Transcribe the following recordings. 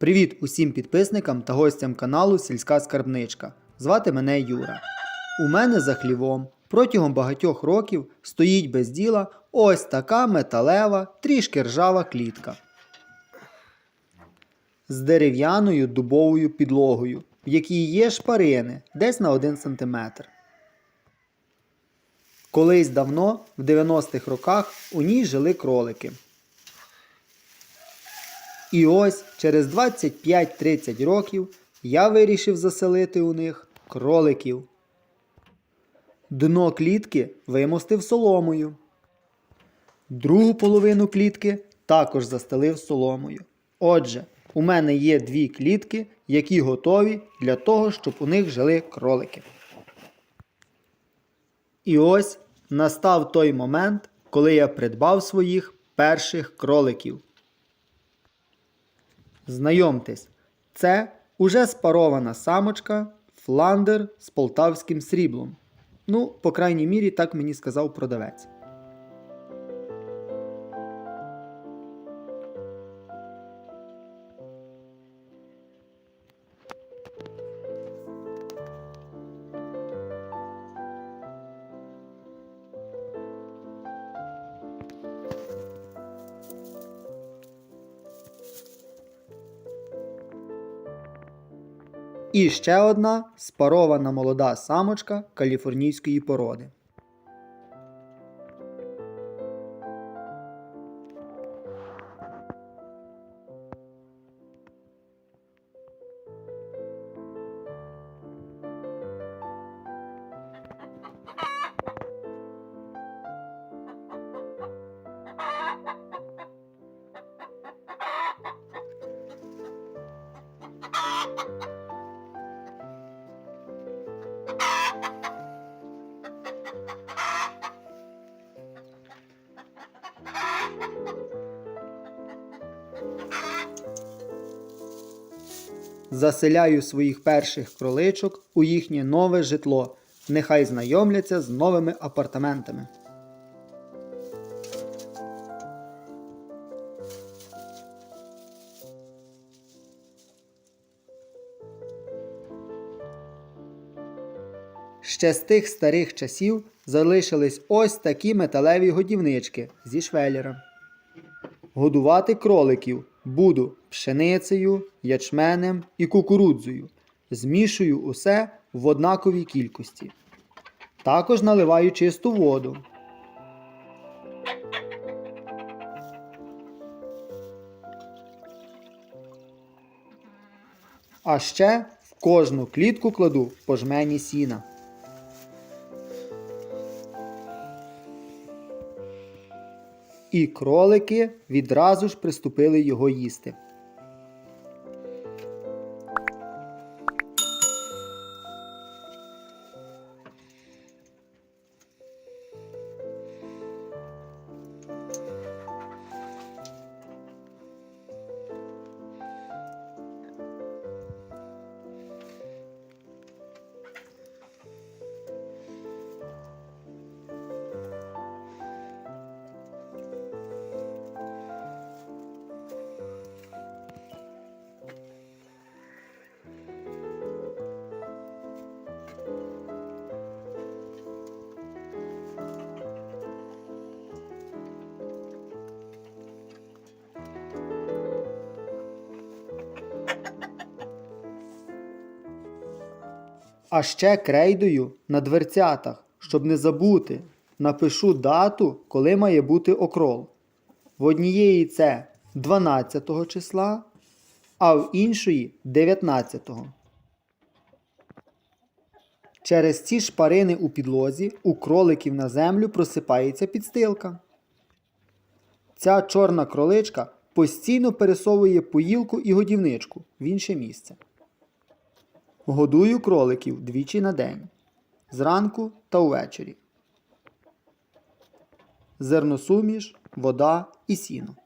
Привіт усім підписникам та гостям каналу Сільська Скарбничка. Звати мене Юра. У мене за хлівом протягом багатьох років стоїть без діла ось така металева, трішки ржава клітка. З дерев'яною дубовою підлогою, в якій є шпарини десь на 1 см. Колись давно, в 90-х роках, у ній жили кролики. І ось через 25-30 років я вирішив заселити у них кроликів. Дно клітки вимостив соломою. Другу половину клітки також застелив соломою. Отже, у мене є дві клітки, які готові для того, щоб у них жили кролики. І ось настав той момент, коли я придбав своїх перших кроликів. Знайомтесь, це уже спарована самочка Фландер з полтавським сріблом. Ну, по крайній мірі, так мені сказав продавець. І ще одна спарована молода самочка каліфорнійської породи. Заселяю своїх перших кроличок у їхнє нове житло. Нехай знайомляться з новими апартаментами. Ще з тих старих часів залишились ось такі металеві годівнички зі швеллером. Годувати кроликів буду пшеницею, ячменем і кукурудзою. Змішую усе в однаковій кількості. Також наливаю чисту воду. А ще в кожну клітку кладу по жмені сіна. І кролики відразу ж приступили його їсти. А ще крейдою на дверцятах, щоб не забути, напишу дату, коли має бути окрол. В однієї це 12 числа, а в іншої 19. -го. Через ці шпарини у підлозі у кроликів на землю просипається підстилка. Ця чорна кроличка постійно пересовує поїлку і годівничку в інше місце. Годую кроликів двічі на день. Зранку та увечері. Зерносуміш, вода і сіно.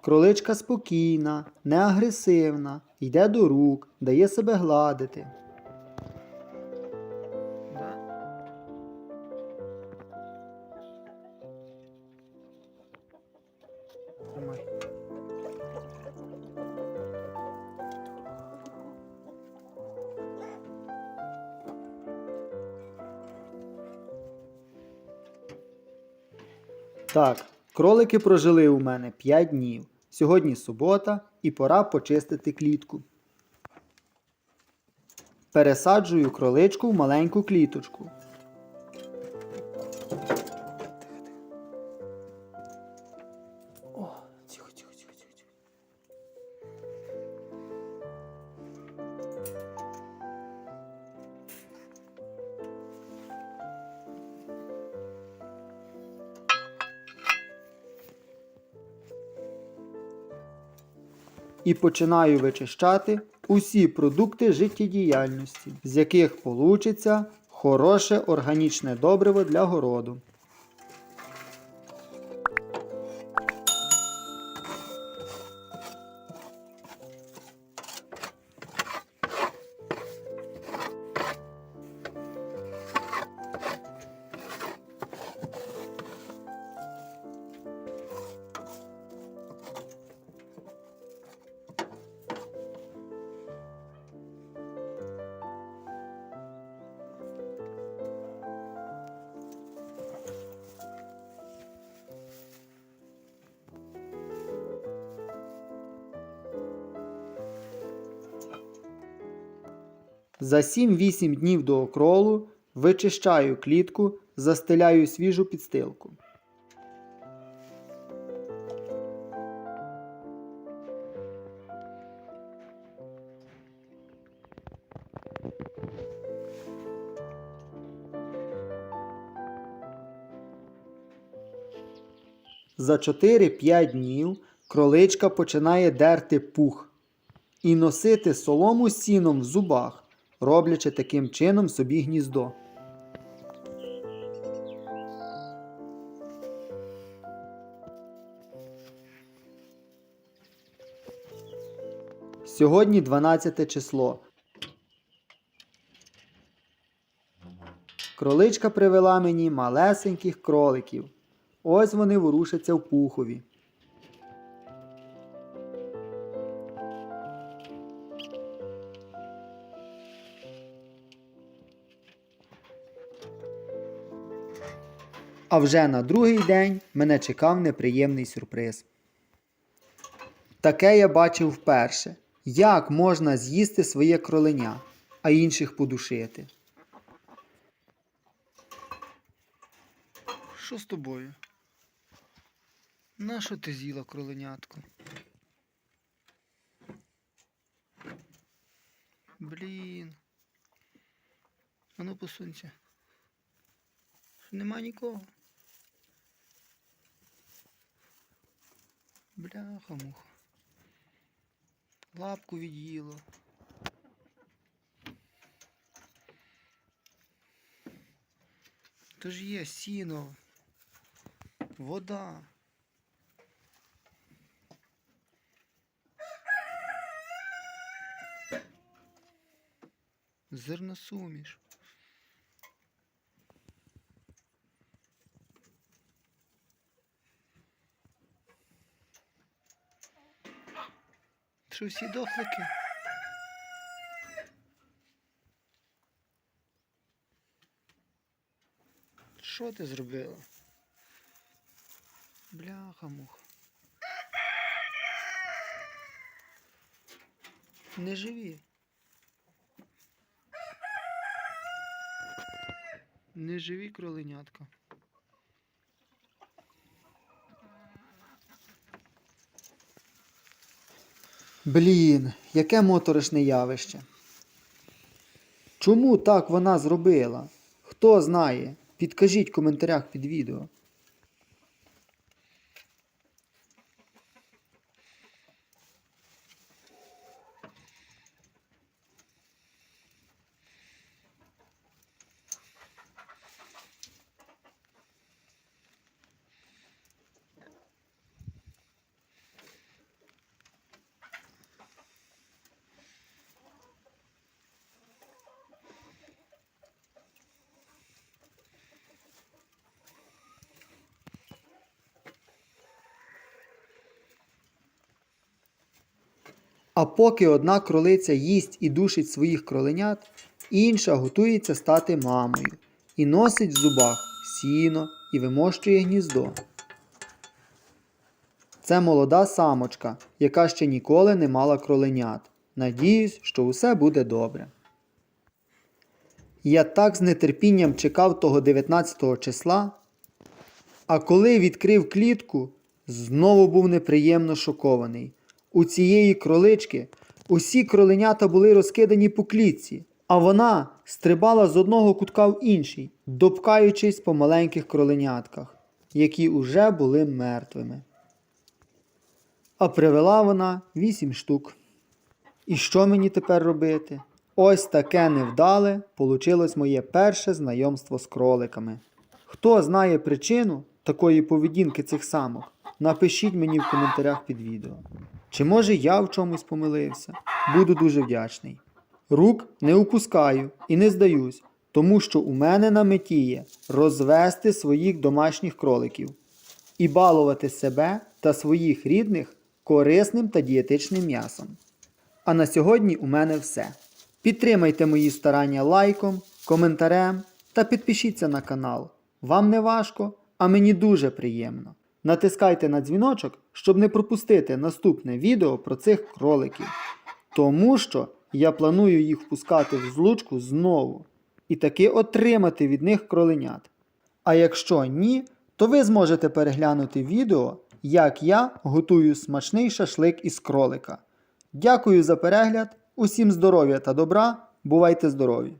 Кроличка спокійна, неагресивна, йде до рук, дає себе гладити. Так, кролики прожили у мене 5 днів. Сьогодні субота і пора почистити клітку. Пересаджую кроличку в маленьку кліточку. І починаю вичищати усі продукти життєдіяльності, з яких получиться хороше органічне добриво для городу. За 7-8 днів до окролу вичищаю клітку, застеляю свіжу підстилку. За 4-5 днів кроличка починає дерти пух і носити солому сіном в зубах, роблячи таким чином собі гніздо. Сьогодні 12 число. Кроличка привела мені малесеньких кроликів. Ось вони ворушаться в пухові. А вже на другий день мене чекав неприємний сюрприз. Таке я бачив вперше. Як можна з'їсти своє кроленя, а інших подушити? Що з тобою? Нащо ти з'їла кроленятку? Блін. А ну посунься. Нема нікого. Бляха муха. Лапку від'їло. То ж є сіно. Вода. Зерносуміш. Що всі дохлики? Що ти зробила? Бляха муха. Не живі. Не живі кроленятка. Блін, яке моторошне явище. Чому так вона зробила? Хто знає? Підкажіть в коментарях під відео. А поки одна кролиця їсть і душить своїх кроленят, інша готується стати мамою і носить в зубах сіно і вимощує гніздо. Це молода самочка, яка ще ніколи не мала кроленят. Надіюсь, що усе буде добре. Я так з нетерпінням чекав того 19 числа, а коли відкрив клітку, знову був неприємно шокований. У цієї кролички усі кроленята були розкидані по клітці, а вона стрибала з одного кутка в інший, допкаючись по маленьких кроленятках, які уже були мертвими. А привела вона вісім штук. І що мені тепер робити? Ось таке невдале получилось моє перше знайомство з кроликами. Хто знає причину такої поведінки цих самок, напишіть мені в коментарях під відео. Чи може я в чомусь помилився? Буду дуже вдячний. Рук не упускаю і не здаюсь, тому що у мене на меті є розвести своїх домашніх кроликів і балувати себе та своїх рідних корисним та дієтичним м'ясом. А на сьогодні у мене все. Підтримайте мої старання лайком, коментарем та підпишіться на канал. Вам не важко, а мені дуже приємно. Натискайте на дзвіночок, щоб не пропустити наступне відео про цих кроликів. Тому що я планую їх впускати в злучку знову і таки отримати від них кроленят. А якщо ні, то ви зможете переглянути відео, як я готую смачний шашлик із кролика. Дякую за перегляд, усім здоров'я та добра, бувайте здорові!